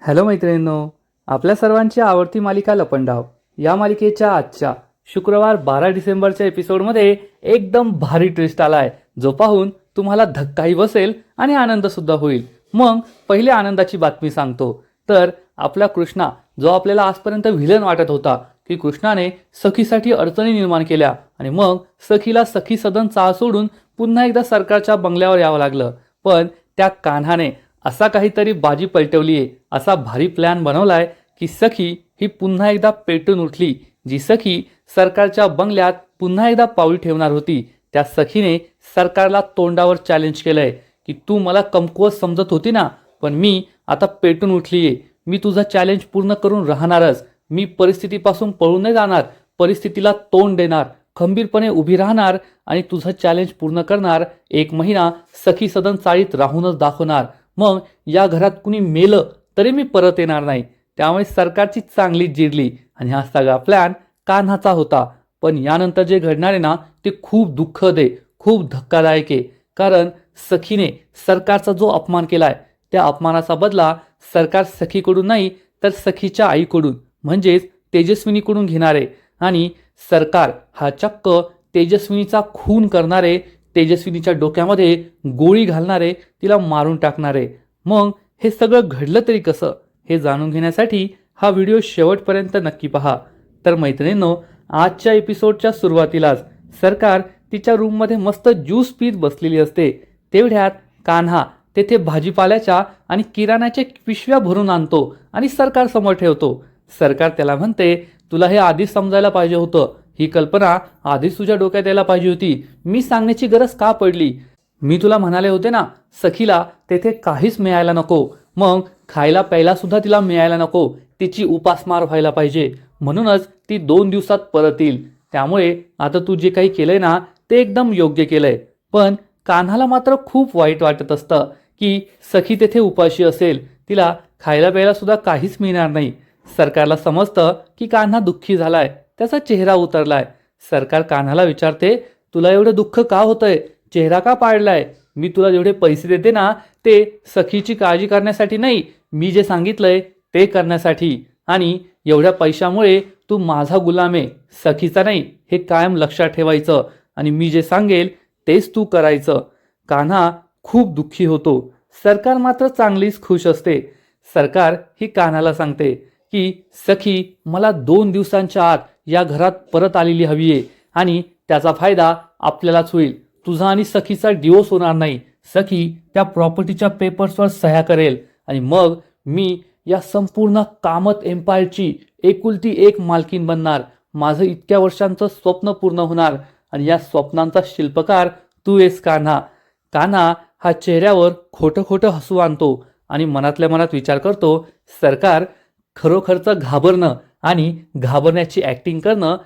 Hello मैत्रिणींनो आपल्या सर्वांची आवडती मालिका लपंडाव. या मालिकेच्या आजच्या शुक्रवार बारा डिसेंबरच्या एपिसोडमध्ये एकदम भारी ट्विस्ट आहे जो पाहून तुम्हाला धक्काही बसेल आणि आनंदसुद्धा होईल. मग पहिले आनंदाची बातमी सांगतो. तर आपला कृष्णा जो आपल्याला आजपर्यंत व्हिलन वाटत होता की कृष्णाने सखीसाठी अडचणी निर्माण केल्या आणि मग सखीला सखी सदन चाळ सोडून पुन्हा एकदा सरकारच्या बंगल्यावर यावं लागलं. पण त्या कान्हाने असा काहीतरी बाजी पलटवली आहे. असा भारी प्लॅन बनवलाय की सखी ही पुन्हा एकदा पेटून उठली. जी सखी सरकारच्या बंगल्यात पुन्हा एकदा पाऊल ठेवणार होती त्या सखीने सरकारला तोंडावर चॅलेंज केलंय की तू मला कमकुवत समजत होती ना पण मी आता पेटून उठलीये मी तुझा चॅलेंज पूर्ण करून राहणारच. मी परिस्थितीपासून पळून नाही जाणार परिस्थितीला तोंड देणार खंबीरपणे उभी राहणार आणि तुझं चॅलेंज पूर्ण करणार. एक महिना सखी सदन चाळीत राहूनच दाखवणार. मग या घरात कुणी मेलं तरी मी परत येणार नाही. त्यामुळे सरकारची चांगली जिरली आणि हा सगळा प्लॅन कान्हाचा होता. पण यानंतर जे घडणार आहे ना ते खूप दुःखद आहे. खूप धक्कादायक आहे. कारण सखीने सरकारचा जो अपमान केला आहे त्या अपमानाचा बदला सरकार सखीकडून नाही तर सखीच्या आईकडून म्हणजेच तेजस्विनीकडून घेणार आहे. आणि सरकार हा चक्क तेजस्विनीचा खून करणारे तेजस्विनीच्या डोक्यामध्ये गोळी घालणारे तिला मारून टाकणारे. मग हे सगळं घडलं तरी कसं? हे जाणून घेण्यासाठी हा व्हिडिओ शेवटपर्यंत नक्की पहा. तर मैत्रिणींनो आजच्या एपिसोडच्या सुरुवातीलाच सरकार तिच्या रूममध्ये मस्त ज्यूस पीत बसलेली असते. तेवढ्यात कान्हा तेथे भाजीपाल्याच्या आणि किराण्याच्या पिशव्या भरून आणतो आणि सरकार समोर ठेवतो. सरकार त्याला म्हणते तुला हे आधीच समजायला पाहिजे होतं. ही कल्पना आधीच तुझ्या डोक्यात यायला पाहिजे होती. मी सांगण्याची गरज का पडली? मी तुला म्हणाले होते ना सखीला तेथे काहीच मिळायला नको. मग खायला प्यायला सुद्धा तिला मिळायला नको. तिची उपासमार व्हायला पाहिजे. म्हणूनच ती दोन दिवसात परत येईल त्यामुळे आता तू जे काही केलंय ना ते एकदम योग्य केलंय. पण कान्हाला मात्र खूप वाईट वाटत असतं की सखी तेथे उपाशी असेल. तिला खायला प्यायला सुद्धा काहीच मिळणार नाही. सरकारला समजतं की कान्हा दुःखी झालाय. त्याचा चेहरा उतरलाय. सरकार कान्हाला विचारते तुला एवढं दुःख का होतंय? चेहरा का पाडलाय? मी तुला जेवढे पैसे देते ना ते सखीची काळजी करण्यासाठी नाही मी जे सांगितलंय ते करण्यासाठी. आणि एवढ्या पैशामुळे तू माझा गुलाम आहे सखीचा नाही हे कायम लक्षात ठेवायचं. आणि मी जे सांगेल तेच तू करायचं. कान्हा खूप दुःखी होतो. सरकार मात्र चांगलीच खुश असते. सरकार ही कान्हाला सांगते की सखी मला दोन दिवसांच्या आत या घरात परत आलेली हवी आहे आणि त्याचा फायदा आपल्यालाच होईल. तुझा आणि सखीचा डिवोर्स होणार नाही. सखी त्या प्रॉपर्टीच्या पेपर्सवर सह्या करेल. आणि मग मी या संपूर्ण कामत एम्पायरची एकुलती एक मालकीन बनणार. माझं इतक्या वर्षांचं स्वप्न पूर्ण होणार. आणि या स्वप्नांचा शिल्पकार तू येस कान्हा. कान्हा हा चेहऱ्यावर खोटं खोटं हसू आणतो. आणि मनातल्या मनात विचार करतो सरकार खरोखरचं घाबरणं आणि घाबरण्याची ॲक्टिंग करणं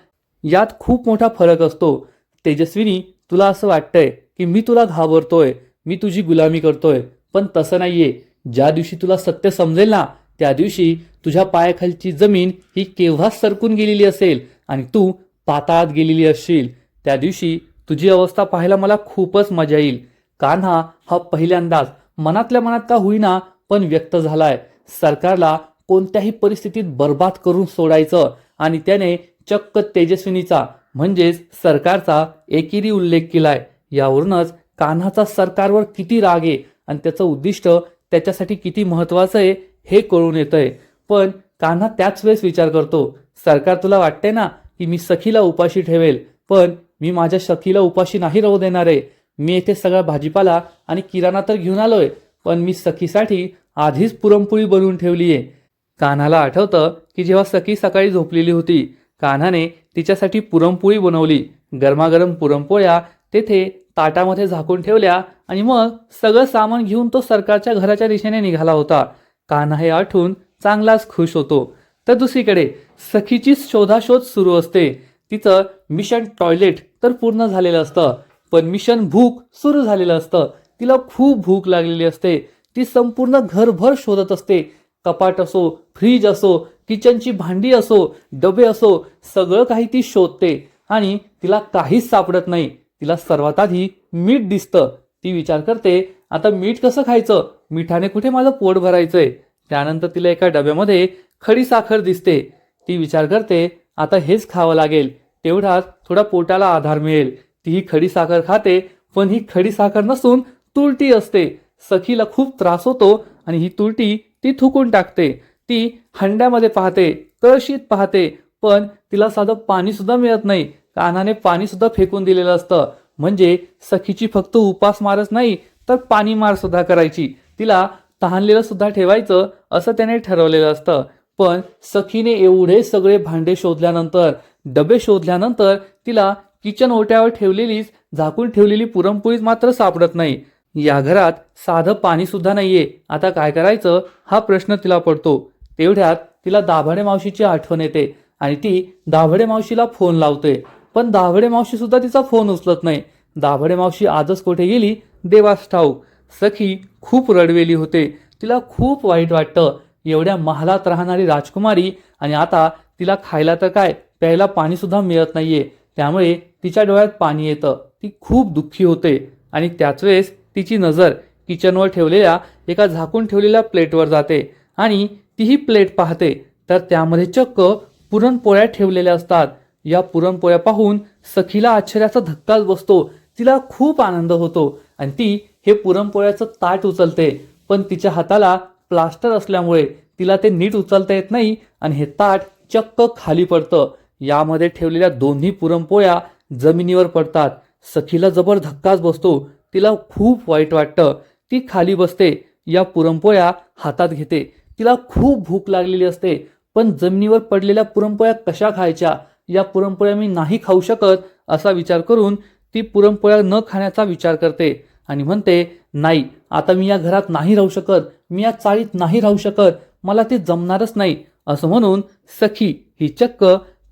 यात खूप मोठा फरक असतो. तेजस्विनी तुला असं वाटतंय की मी तुला घाबरतोय मी तुझी गुलामी करतोय पण तसं नाहीये. ज्या दिवशी तुला सत्य समजेल ना त्या दिवशी तुझ्या पायाखालची जमीन ही केव्हाच सरकून गेलेली असेल आणि तू पाताळात गेलेली असशील. त्या दिवशी तुझी अवस्था पाहायला मला खूपच मजा येईल. कान्हा हा पहिल्यांदाच मनातल्या मनात का होईना पण व्यक्त झालाय. सरकारला कोणत्याही परिस्थितीत बर्बाद करून सोडायचं आणि त्याने चक्क तेजस्विनीचा म्हणजेच सरकारचा एकेरी उल्लेख केलाय. यावरूनच कान्हाचा सरकारवर किती राग आहे आणि त्याचं उद्दिष्ट त्याच्यासाठी किती महत्वाचं आहे हे कळून येतंय. पण कान्हा त्याच वेळेस विचार करतो सरकार तुला वाटते ना की मी सखीला उपाशी ठेवेल पण मी माझ्या सखीला उपाशी नाही राहू देणार आहे. मी येथे सगळा भाजीपाला आणि किराणा तर घेऊन आलोय पण मी सखीसाठी आधीच पुरणपोळी बनवून ठेवली आहे कान्हाला आठवतं की जेव्हा सखी सकाळी झोपलेली होती कान्हाने तिच्यासाठी पुरणपोळी बनवली. गरमागरम पुरणपोळ्या तेथे ताटामध्ये झाकून ठेवल्या आणि मग सगळं सामान घेऊन तो सरकारच्या घराच्या दिशेने निघाला होता. कान्हा हे आठवून चांगलाच खुश होतो. तर दुसरीकडे सखीची शोधाशोध सुरू असते. तिचं मिशन टॉयलेट तर पूर्ण झालेलं असतं पण मिशन भूक सुरू झालेलं असतं. तिला खूप भूक लागलेली असते. ती संपूर्ण घरभर शोधत असते. कपाट असो फ्रीज असो किचनची भांडी असो डबे असो सगळं काही ती शोधते आणि तिला काहीच सापडत नाही. तिला सर्वात आधी मीठ दिसतं. ती विचार करते आता मीठ कसं खायचं? मिठाने कुठे माझं पोट भरायचंय? त्यानंतर तिला एका डब्यामध्ये खडी साखर दिसते. ती विचार करते आता हेच खावं लागेल. तेवढाच थोडा पोटाला आधार मिळेल. ती ही खडी साखर खाते पण ही खडी साखर नसून तुरटी असते. सखीला खूप त्रास होतो आणि ही तुरटी ती थुकून टाकते. ती हंड्यामध्ये पाहते कळशीत पाहते पण तिला साधं पाणीसुद्धा मिळत नाही. कानाने पाणीसुद्धा फेकून दिलेलं असतं. म्हणजे सखीची फक्त उपास मारच नाही तर पाणी मार सुद्धा करायची. तिला तहानलेलं सुद्धा ठेवायचं असं त्याने ठरवलेलं असतं. पण सखीने एवढे सगळे भांडे शोधल्यानंतर डबे शोधल्यानंतर तिला किचन ओट्यावर ठेवलेलीच झाकून ठेवलेली पुरणपोळीच मात्र सापडत नाही. या घरात साधं पाणी सुद्धा नाहीये. आता काय करायचं? हा प्रश्न तिला पडतो. तेवढ्यात तिला दाभाडे मावशीची आठवण येते आणि ती दाभडे मावशीला फोन लावते. पण दाभडे मावशी सुद्धा तिचा फोन उचलत नाही. दाभडे मावशी आजच कुठे गेली? देवास ठाऊक. सखी खूप रडवेली होते. तिला खूप वाईट वाटतं. एवढ्या महालात राहणारी राजकुमारी आणि आता तिला खायला तर काय? प्यायला पाणी सुद्धा मिळत नाहीये. त्यामुळे तिच्या डोळ्यात पाणी येतं. ती खूप दुःखी होते. आणि त्याच वेळेस तिची नजर किचनवर ठेवलेल्या एका झाकून ठेवलेल्या प्लेटवर जाते आणि तीही प्लेट पाहते तर त्यामध्ये चक्क पुरणपोळ्या ठेवलेल्या असतात. या पुरणपोळ्या पाहून सखीला आश्चर्याचा धक्काच बसतो. तिला खूप आनंद होतो आणि ती हे पुरणपोळ्याचं ताट उचलते. पण तिच्या हाताला प्लास्टर असल्यामुळे तिला ते नीट उचलता येत नाही आणि हे ताट चक्क खाली पडतं. यामध्ये ठेवलेल्या दोन्ही पुरणपोळ्या जमिनीवर पडतात. सखीला जबर धक्काच बसतो. तिला खूप वाईट वाटतं. ती खाली बसते या पुरणपोळ्या हातात घेते. तिला खूप भूक लागलेली असते पण जमिनीवर पडलेल्या पुरणपोळ्या कशा खायच्या? या पुरणपोळ्या मी नाही खाऊ शकत असा विचार करून ती पुरणपोळ्या न खाण्याचा विचार करते आणि म्हणते नाही आता मी या घरात नाही राहू शकत मी या चाळीत नाही राहू शकत मला ते जमणारच नाही. असं म्हणून सखी ही चक्क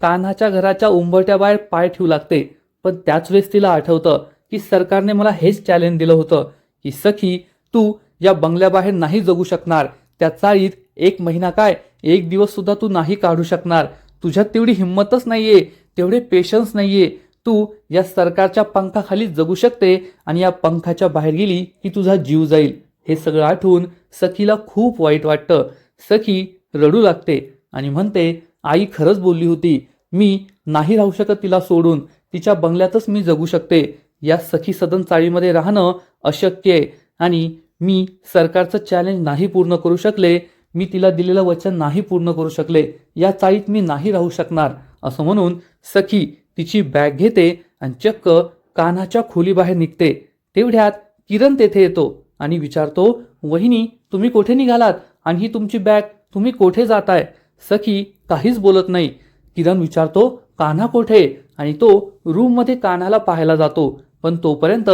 कान्हाच्या घराच्या उंबरट्या बाहेर पाय ठेवू लागते. पण त्याच वेळेस तिला आठवतं की सरकारने मला हेच चॅलेंज दिलं होतं की सखी तू या बंगल्याबाहेर नाही जगू शकणार. त्या चाळीत एक महिना काय? एक दिवस सुद्धा तू नाही काढू शकणार. तुझ्यात तेवढी हिंमतच नाहीये तेवढे पेशन्स नाहीये. तू या सरकारच्या पंखाखाली जगू शकते आणि या पंखाच्या बाहेर गेली की तुझा जीव जाईल. हे सगळं आठवून सखीला खूप वाईट वाटतं. सखी रडू लागते आणि म्हणते आई खरंच बोलली होती मी नाही राहू शकत तिला सोडून. तिच्या बंगल्यातच मी जगू शकते. या सखी सदन चाळीमध्ये राहणं अशक्य आहे. आणि मी सरकारचं चॅलेंज नाही पूर्ण करू शकले मी तिला दिलेलं वचन नाही पूर्ण करू शकले या चाळीत मी नाही राहू शकणार असं म्हणून सखी तिची बॅग घेते आणि चक्क कान्हाच्या खोलीबाहेर निघते. तेवढ्यात किरण तेथे येतो आणि विचारतो वहिनी तुम्ही कोठे निघालात? आणि ही तुमची बॅग तुम्ही कोठे जाताय? सखी काहीच बोलत नाही. किरण विचारतो कान्हा कोठे? आणि तो रूममध्ये कान्हाला पाहायला जातो. पण तोपर्यंत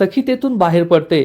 सखी तेथून बाहेर पडते.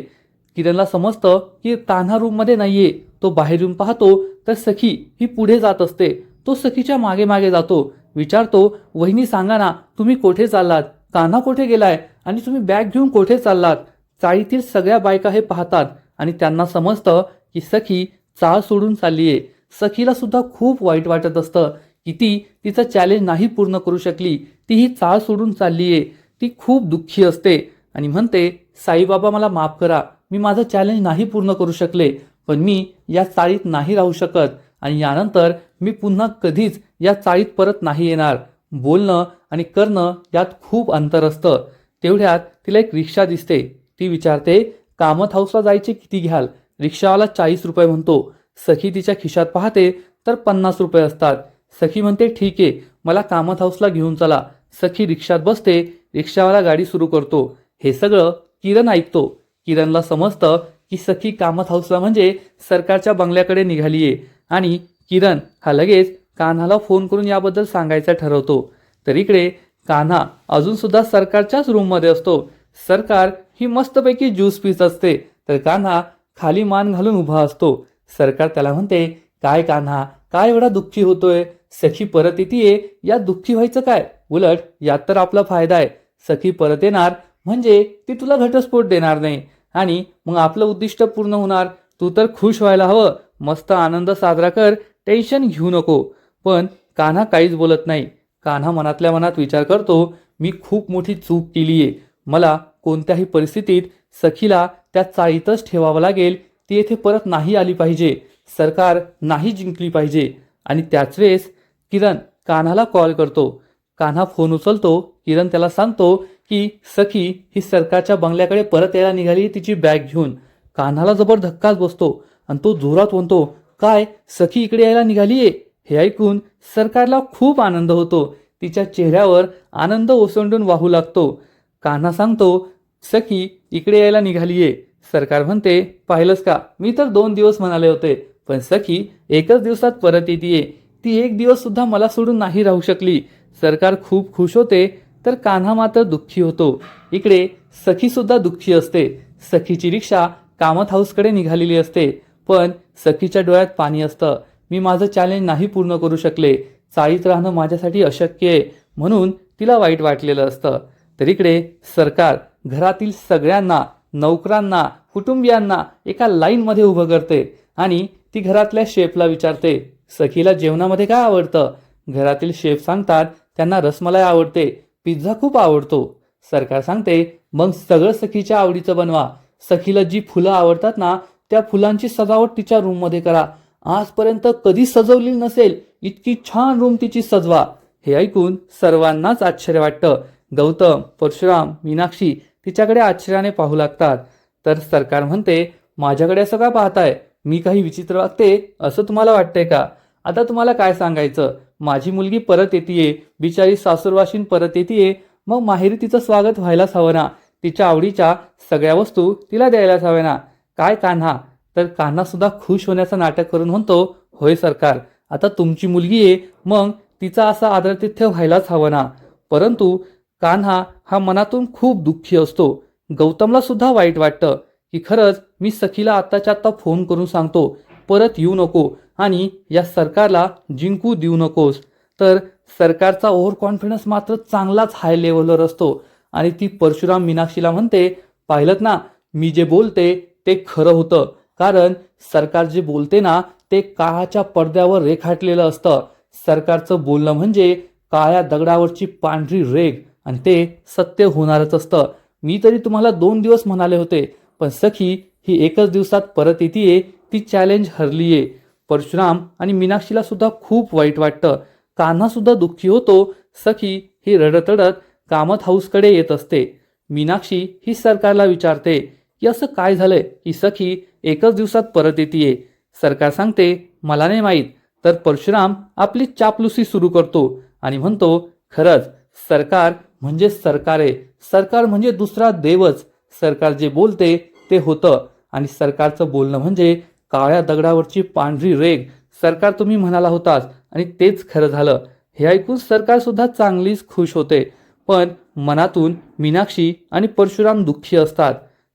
किरणला समजतं की कान्हा रूममध्ये नाहीये. तो बाहेर येऊन पाहतो तर सखी ही पुढे जात असते. तो सखीच्या मागे मागे जातो. विचारतो वहिनी सांगा ना तुम्ही कोठे चाललात? कान्हा कोठे गेलाय? आणि तुम्ही बॅग घेऊन कोठे चाललात? चाळीतील सगळ्या बायका हे पाहतात. आणि त्यांना समजतं की सखी चाळ सोडून चाललीये. सखीला सुद्धा खूप वाईट वाटत असतं. की ती तिचं चॅलेंज नाही पूर्ण करू शकली ती ही चाळ सोडून चाललीये. ती खूप दुःखी असते आणि म्हणते साईबाबा मला माफ करा. मी माझं चॅलेंज नाही पूर्ण करू शकले पण मी या चाळीत नाही राहू शकत आणि यानंतर मी पुन्हा कधीच या चाळीत परत नाही येणार. बोलणं आणि करणं यात खूप अंतर असतं. तेवढ्यात तिला एक रिक्षा दिसते. ती विचारते कामत हाऊसला जायचे किती घ्याल? रिक्षावाला चाळीस रुपये म्हणतो. सखी तिच्या खिशात पाहते तर पन्नास रुपये असतात. सखी म्हणते ठीक आहे मला कामत हाऊसला घेऊन चला. सखी रिक्षात बसते रिक्षावाला गाडी सुरू करतो. हे सगळं किरण ऐकतो. किरणला समजतं की सखी कामत हाऊसला म्हणजे सरकारच्या बंगल्याकडे निघालीये. आणि किरण हा लगेच कान्हाला फोन करून याबद्दल सांगायचं ठरवतो. तर इकडे कान्हा अजून सुद्धा सरकारच्याच रूममध्ये असतो. सरकार ही मस्तपैकी ज्यूस पीत असते. तर कान्हा खाली मान घालून उभा असतो. सरकार त्याला म्हणते काय कान्हा काय एवढा दुःखी होतोय? सखी परत येते या दुःखी व्हायचं काय? उलट यात तर आपला फायदा आहे. सखी परत येणार म्हणजे ती तुला घटस्फोट देणार नाही. आणि मग आपलं उद्दिष्ट पूर्ण होणार. तू तर खुश व्हायला हवं. मस्त आनंद साजरा कर. टेन्शन घेऊ नको. पण कान्हा काहीच बोलत नाही. कान्हा मनातल्या मनात विचार करतो मी खूप मोठी चूक केली आहे. मला कोणत्याही परिस्थितीत सखीला त्या चाळीतच ठेवावं लागेल. ती येथे परत नाही आली पाहिजे. सरकार नाही जिंकली पाहिजे. आणि त्याच वेळेस किरण कान्हाला कॉल करतो. कान्हा फोन उचलतो. किरण त्याला सांगतो की सखी ही सरकारच्या बंगल्याकडे परत यायला निघाली तिची बॅग घेऊन. कान्हाला जबर धक्काच बसतो आणि तो जोरात म्हणतो काय सखी इकडे यायला निघालीये? हे ऐकून सरकारला खूप आनंद होतो. तिच्या चेहऱ्यावर आनंद ओसंडून वाहू लागतो. कान्हा सांगतो सखी इकडे यायला निघालीये. सरकार म्हणते पाहिलंस का? मी तर दोन दिवस म्हणाले होते पण सखी एकच दिवसात परत येते ती एक दिवस सुद्धा मला सोडून नाही राहू शकली. सरकार खूप खुश होते तर कान्हा मात्र दुःखी होतो. इकडे सखीसुद्धा दुःखी असते. सखीची रिक्षा कामत हाऊसकडे निघालेली असते. पण सखीच्या डोळ्यात पाणी असतं. मी माझं चॅलेंज नाही पूर्ण करू शकले. चाळीत राहणं माझ्यासाठी अशक्य आहे. म्हणून तिला वाईट वाटलेलं असतं. तर इकडे सरकार घरातील सगळ्यांना नोकरांना कुटुंबियांना एका लाईनमध्ये उभं करते आणि ती घरातल्या शेफला विचारते सखीला जेवणामध्ये काय आवडतं? घरातील शेफ सांगतात त्यांना रसमलाई आवडते. पिझ्झा खूप आवडतो. सरकार सांगते मग सगळं सखीच्या आवडीचं बनवा. सखीला जी फुलं आवडतात ना त्या फुलांची सजावट तिच्या रूममध्ये करा. आजपर्यंत कधी सजवलेली नसेल इतकी छान रूम तिची सजवा. हे ऐकून सर्वांनाच आश्चर्य वाटतं. गौतम परशुराम मीनाक्षी तिच्याकडे आश्चर्याने पाहू लागतात. तर सरकार म्हणते माझ्याकडे असं का पाहताय? मी काही विचित्र वागते असं तुम्हाला वाटतंय का? आता तुम्हाला काय सांगायचं? माझी मुलगी परत येते बिचारी सासूरवाशीन परत येते मग माहेरी तिचं स्वागत व्हायलाच हवं ना. तिच्या आवडीच्या सगळ्या वस्तू तिला द्यायलाच हव्या ना. काय कान्हा? तर कान्हा सुद्धा खुश होण्याचं नाटक करून म्हणतो होय सरकार आता तुमची मुलगी आहे मग तिचा असा आदरातिथ्य व्हायलाच हवं ना. परंतु कान्हा हा मनातून खूप दुःखी असतो. गौतमला सुद्धा वाईट वाटतं की खरंच मी सखीला आत्ताच्या आत्ता फोन करून सांगतो परत येऊ नको आणि या सरकारला जिंकू देऊ नकोस. तर सरकारचा ओव्हर कॉन्फिडन्स मात्र चांगलाच हाय लेवलवर असतो. आणि ती परशुराम मीनाक्षीला म्हणते पाहिलं ना मी जे बोलते ते खरं होतं. कारण सरकार जे बोलते ना ते काळाच्या पडद्यावर रेखाटलेलं असतं. सरकारचं बोलणं म्हणजे काळ्या दगडावरची पांढरी रेग आणि ते सत्य होणारच असतं. मी तरी तुम्हाला दोन दिवस म्हणाले होते पण सखी ही एकच दिवसात परत येते ती चॅलेंज हरलीये. परशुराम आणि मीनाक्षीला सुद्धा खूप वाईट वाटतं. कान्हासुद्धा दुःखी होतो. सखी ही रडत रडत कामत हाऊसकडे येत असते. मीनाक्षी ही सरकारला विचारते की असं काय झालंय? की सखी एकच दिवसात परत येते सरकार सांगते मला नाही माहीत तर परशुराम आपली चापलुसी सुरू करतो आणि म्हणतो खरंच सरकार म्हणजे सरकार. आहे सरकार म्हणजे दुसरा देवच. सरकार जे बोलते ते होतं. आणि सरकारचं बोलणं म्हणजे काळ्या दगडावरची पांढरी रेग सरकार तुम्ही म्हणाला होतास आणि तेच खरं झालं. हे ऐकून सरकारसुद्धा चांगलीच खुश होते. पण मनातून मीनाक्षी आणि परशुराम दुःखी असतात.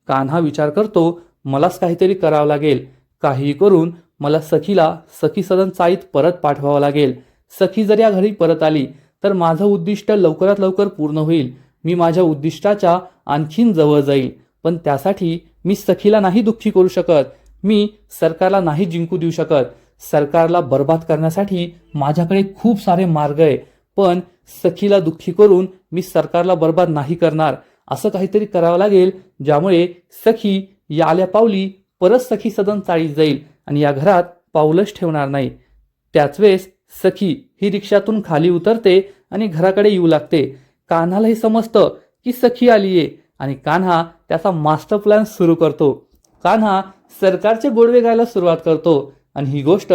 कान्हा विचार करतो मलाच काहीतरी करावं लागेल. काहीही करून मला सखीला सखी सदन चाळीत परत पाठवावं लागेल. सखी जर या घरी परत आली तर माझं उद्दिष्ट लवकरात लवकर पूर्ण होईल. मी माझ्या उद्दिष्टाच्या आणखीन जवळ जाईल. पण त्यासाठी मी सखीला नाही दुःखी करू शकत. मी सरकारला नाही जिंकू देऊ शकत. सरकारला बर्बाद करण्यासाठी माझ्याकडे खूप सारे मार्ग आहे. पण सखीला दुःखी करून मी सरकारला बर्बाद नाही करणार. असं काहीतरी करावं लागेल ज्यामुळे सखी या आल्या पावली परत सखी सदन चाळीत जाईल आणि या घरात पाऊलच ठेवणार नाही. त्याच वेळेस सखी ही रिक्षातून खाली उतरते आणि घराकडे येऊ लागते. कान्हाला हे समजतं की सखी आलीये आणि कान्हा त्याचा मास्टर प्लॅन सुरू करतो. कान्हा सरकारचे गोडवे गायला सुरुवात करतो. आणि ही गोष्ट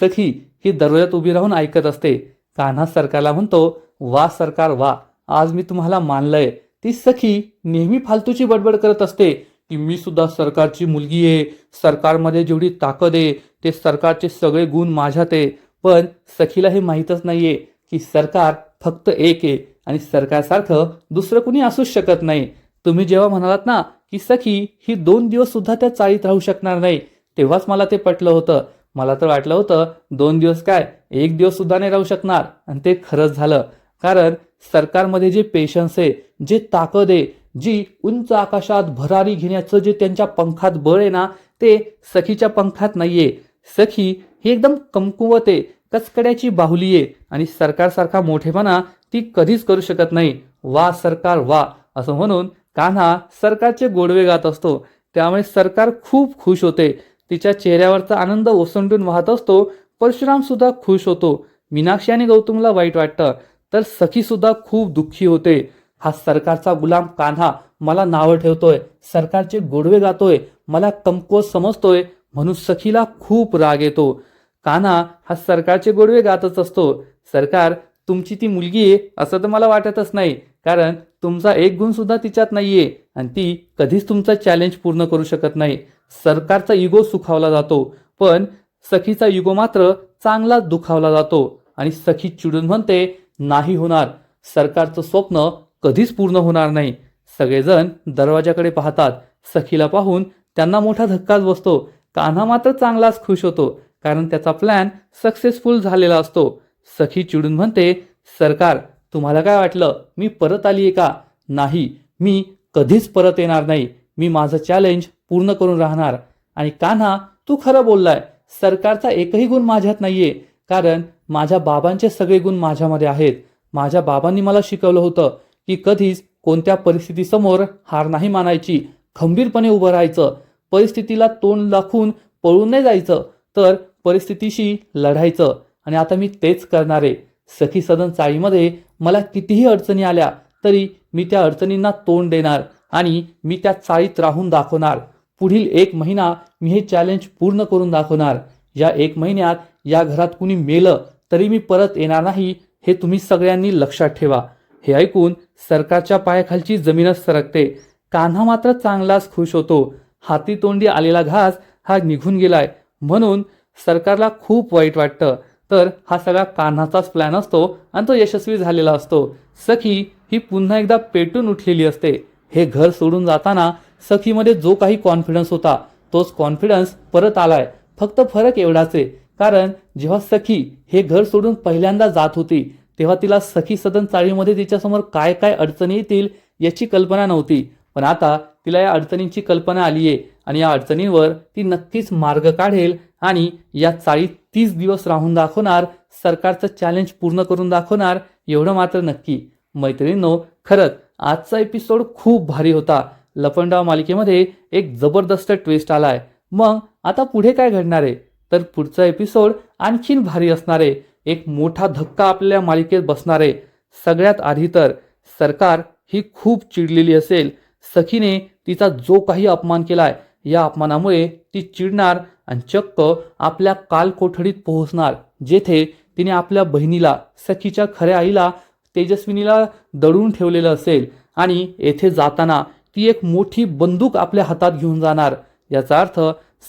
सखी ही दरवाज्यात उभी राहून ऐकत असते. कान्हा सरकारला म्हणतो वा सरकार वा. आज मी तुम्हाला मानलंय. ती सखी नेहमी फालतूची बडबड करत असते की मी सुद्धा सरकारची मुलगी आहे. सरकारमध्ये जेवढी ताकद आहे ते सरकारचे सगळे गुण माझ्यात आहे. पण सखीला हे माहीतच नाहीये की सरकार फक्त एक आहे. आणि सरकारसारखं दुसरं कुणी असूच शकत नाही. तुम्ही जेव्हा म्हणालात ना की सखी ही दोन दिवस सुद्धा त्या चाळीत राहू शकणार नाही. तेव्हाच मला ते पटलं होतं. मला तर वाटलं होतं दोन दिवस काय? एक दिवस सुद्धा नाही राहू शकणार. आणि ते खरंच झालं. कारण सरकारमध्ये जे पेशन्स आहे जे ताकद आहे जी उंच आकाशात भरारी घेण्याचं जे त्यांच्या पंखात बळ आहे ना ते सखीच्या पंखात नाहीये. सखी ही एकदम कमकुवत आहे कचकड्याची बाहुली आहे आणि सरकारसारखा मोठेपणा ती कधीच करू शकत नाही. वा सरकार वा असं म्हणून कान्हा सरकारचे गोडवे गात असतो. त्यामुळे सरकार खूप खुश होते. तिच्या चेहऱ्यावरचा आनंद ओसंडून वाहत असतो. परशुराम सुद्धा खुश होतो. मीनाक्षी आणि गौतमला वाईट वाटतं. तर सखी सुद्धा खूप दुःखी होते. हा सरकारचा गुलाम कान्हा मला नावं ठेवतोय. सरकारचे गोडवे गातोय. मला कमकुवत समजतोय. म्हणून सखीला खूप राग येतो. कान्हा हा सरकारचे गोडवे गातच असतो. सरकार तुमची ती मुलगी आहे असं तर मला वाटतच नाही. कारण तुमचा एक गुण सुद्धा तिच्यात नाहीये आणि ती कधीच तुमचा चॅलेंज पूर्ण करू शकत नाही. सरकारचा इगो सुखावला जातो पण सखीचा युगो मात्र चांगलाच दुखावला जातो आणि सखी चिडून म्हणते नाही होणार. सरकारचं स्वप्न कधीच पूर्ण होणार नाही. सगळेजण दरवाजाकडे पाहतात. सखीला पाहून त्यांना मोठा धक्काच बसतो. कान्हा मात्र चांगलाच खुश होतो कारण त्याचा प्लॅन सक्सेसफुल झालेला असतो. सखी चिडून म्हणते सरकार तुम्हाला काय वाटलं? मी परत आली आहे का? नाही. मी कधीच परत येणार नाही. मी माझं चॅलेंज पूर्ण करून राहणार. आणि कान्हा तू खरं बोललाय. सरकारचा एकही गुण माझ्यात नाहीये. कारण माझ्या बाबांचे सगळे गुण माझ्यामध्ये आहेत. माझ्या बाबांनी मला शिकवलं होतं की कधीच कोणत्या परिस्थितीसमोर हार नाही मानायची. खंबीरपणे उभं राहायचं. परिस्थितीला तोंड दाखवून पळून नाही जायचं. तर परिस्थितीशी लढायचं. आणि आता मी तेच करणार. आहे सखी सदन चाळीमध्ये मला कितीही अडचणी आल्या तरी मी त्या अडचणींना तोंड देणार आणि मी त्या चाळीत राहून दाखवणार. पुढील एक महिना मी हे चॅलेंज पूर्ण करून दाखवणार. या एक महिन्यात या घरात कुणी मेलं तरी मी परत येणार नाही हे तुम्ही सगळ्यांनी लक्षात ठेवा. हे ऐकून सरकारच्या पायाखालची जमीनच सरकते. कान्हा मात्र चांगलाच खुश होतो. हाती तोंडी आलेला घास हा निघून गेलाय. म्हणून सरकारला खूप वाईट वाटतं. तर हा सगळा कान्हाचाच प्लॅन असतो आणि तो यशस्वी झालेला असतो. सखी ही पुन्हा एकदा पेटून उठलेली असते. हे घर सोडून जाताना सखीमध्ये जो काही कॉन्फिडन्स होता तोच कॉन्फिडन्स परत आलाय. फक्त फरक एवढाच आहे. कारण जेव्हा सखी हे घर सोडून पहिल्यांदा जात होती तेव्हा तिला सखी सदन चाळीमध्ये तिच्यासमोर काय काय अडचणी येतील याची कल्पना नव्हती. पण आता तिला या अडचणींची कल्पना आली आहे आणि या अडचणींवर ती नक्कीच मार्ग काढेल आणि या चाळीत तीस दिवस राहून दाखवणार सरकारचं चॅलेंज पूर्ण करून दाखवणार एवढं मात्र नक्की. मैत्रिणींनो खरंच आजचा एपिसोड खूप भारी होता. लपंडाव मालिकेमध्ये एक जबरदस्त ट्विस्ट आलाय. मग आता पुढे काय घडणार आहे? तर पुढचा एपिसोड आणखीन भारी असणार आहे. एक मोठा धक्का आपल्या मालिकेत बसणार आहे. सगळ्यात आधी तर सरकार ही खूप चिडलेली असेल. सखीने तिचा जो काही अपमान केलाय या अपमानामुळे ती चिडणार आणि चक्क आपल्या कालकोठडीत पोहोचणार जेथे तिने आपल्या बहिणीला सखीच्या खऱ्या आईला तेजस्विनीला दडून ठेवलेलं असेल आणि येथे जाताना ती एक मोठी बंदूक आपल्या हातात घेऊन जाणार. याचा अर्थ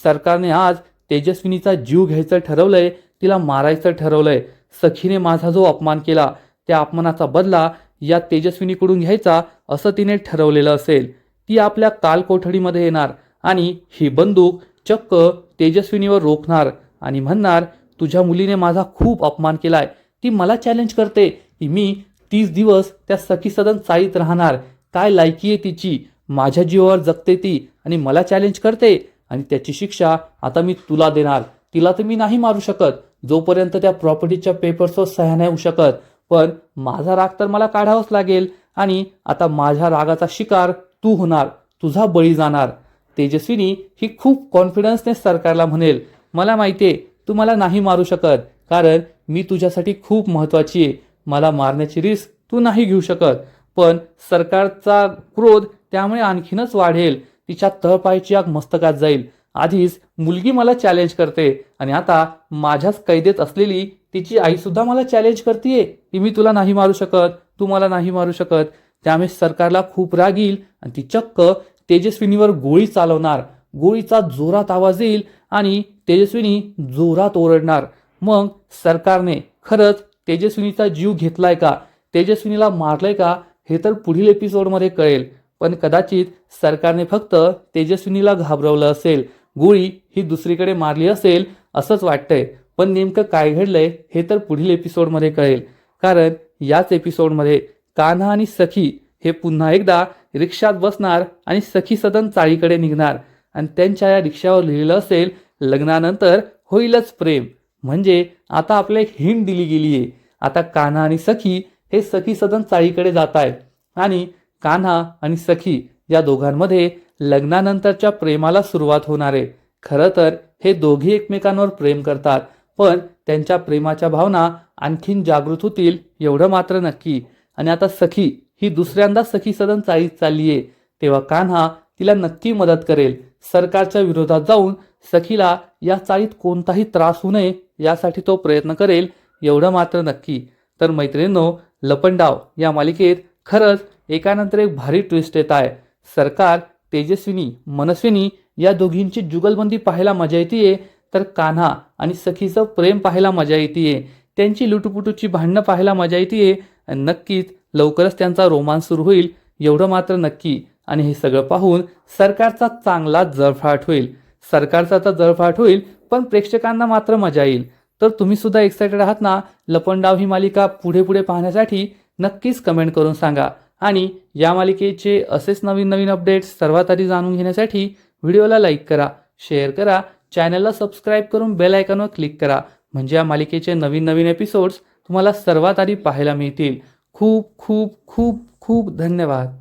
सरकारने आज तेजस्विनीचा जीव घ्यायचं ठरवलंय तिला मारायचं ठरवलंय. सखीने माझा जो अपमान केला त्या अपमानाचा बदला या तेजस्विनीकडून घ्यायचा असं तिने ठरवलेलं असेल. ती आपल्या कालकोठडीमध्ये येणार आणि ही बंदूक चक्क तेजस्विनीवर रोखणार आणि म्हणणार तुझ्या मुलीने माझा खूप अपमान केलाय. ती मला चॅलेंज करते की मी तीस दिवस त्या सखी सदन चाळीत राहणार. काय लायकी आहे तिची? माझ्या जीवावर जगते ती आणि मला चॅलेंज करते आणि त्याची शिक्षा आता मी तुला देणार. तिला तर मी नाही मारू शकत. जोपर्यंत त्या प्रॉपर्टीच्या पेपर्सवर सह्या नाही होऊ शकत. पण माझा राग तर मला काढावाच लागेल आणि आता माझ्या रागाचा शिकार तू होणार. तुझा बळी जाणार. तेजस्विनी ही खूप कॉन्फिडन्सने सरकारला म्हणेल मला माहिती आहे तू मला नाही मारू शकत कारण मी तुझ्यासाठी खूप महत्त्वाची आहे. मला मारण्याची रिस्क तू नाही घेऊ शकत. पण सरकारचा क्रोध त्यामुळे आणखीनच वाढेल. तिच्या तळपायची आग मस्तकात जाईल. आधीच मुलगी मला चॅलेंज करते आणि आता माझ्याच कैदेत असलेली तिची आईसुद्धा मला चॅलेंज करते की मी तुला नाही मारू शकत तू मला नाही मारू शकत. त्यामुळे सरकारला खूप राग येईल आणि ती चक्क तेजस्विनीवर गोळी चालवणार. गोळीचा जोरात आवाज येईल आणि तेजस्विनी जोरात ओरडणार. मग सरकारने खरंच तेजस्विनीचा जीव घेतलाय का? तेजस्विनीला मारलंय का? हे तर पुढील एपिसोडमध्ये कळेल. पण कदाचित सरकारने फक्त तेजस्विनीला घाबरवलं असेल. गोळी ही दुसरीकडे मारली असेल असंच वाटतंय. पण नेमकं काय घडलंय हे तर पुढील एपिसोडमध्ये कळेल. कारण याच एपिसोडमध्ये कान्हा आणि सखी हे पुन्हा एकदा रिक्षात बसणार आणि सखी सदन चाळीकडे निघणार. आणि त्यांच्या या रिक्षावर लिहिलं असेल लग्नानंतर होईलच प्रेम. म्हणजे आता आपल्या एक हिंट दिली गेली आहे आता कान्हा आणि सखी हे सखी सदन चाळीकडे जात आहेत आणि कान्हा आणि सखी या दोघांमध्ये लग्नानंतरच्या प्रेमाला सुरुवात होणार आहे. खरं तर हे दोघे एकमेकांवर प्रेम करतात पण त्यांच्या प्रेमाच्या भावना आणखीन जागृत होतील एवढं मात्र नक्की. आणि आता सखी ही दुसऱ्यांदा सखी सदन चाळीत चाललीये तेव्हा कान्हा तिला नक्की मदत करेल. सरकारच्या विरोधात जाऊन सखीला या चाळीत कोणताही त्रास होऊ नये यासाठी तो प्रयत्न करेल एवढं मात्र नक्की. तर मैत्रिणींनो लपंडाव या मालिकेत खरंच एकानंतर एक भारी ट्विस्ट येत आहे. सरकार तेजस्विनी मनस्विनी या दोघींची जुगलबंदी पाहायला मजा येते तर कान्हा आणि सखीचं प्रेम पाहायला मजा येते त्यांची लुटुपुटूची भांडणं पाहायला मजा येते नक्कीच लवकरच त्यांचा रोमांस सुरू होईल एवढं मात्र नक्की. आणि हे सगळं पाहून सरकारचा चांगला जळफाट होईल. सरकारचा तर जळफाट होईल पण प्रेक्षकांना मात्र मजा येईल. तर तुम्ही सुद्धा एक्सायटेड आहात ना? लपंडाव ही मालिका पुढे पुढे पाहण्यासाठी नक्कीच कमेंट करून सांगा. आणि या मालिकेचे असेच नवीन नवीन अपडेट्स सर्वात आधी जाणून घेण्यासाठी व्हिडिओला लाईक करा शेअर करा चॅनलला सबस्क्राईब करून बेल आयकॉनवर क्लिक करा. म्हणजे या मालिकेचे नवीन नवीन एपिसोड्स तुम्हाला सर्वात आधी पाहायला मिळतील. खूप खूप खूप खूप धन्यवाद.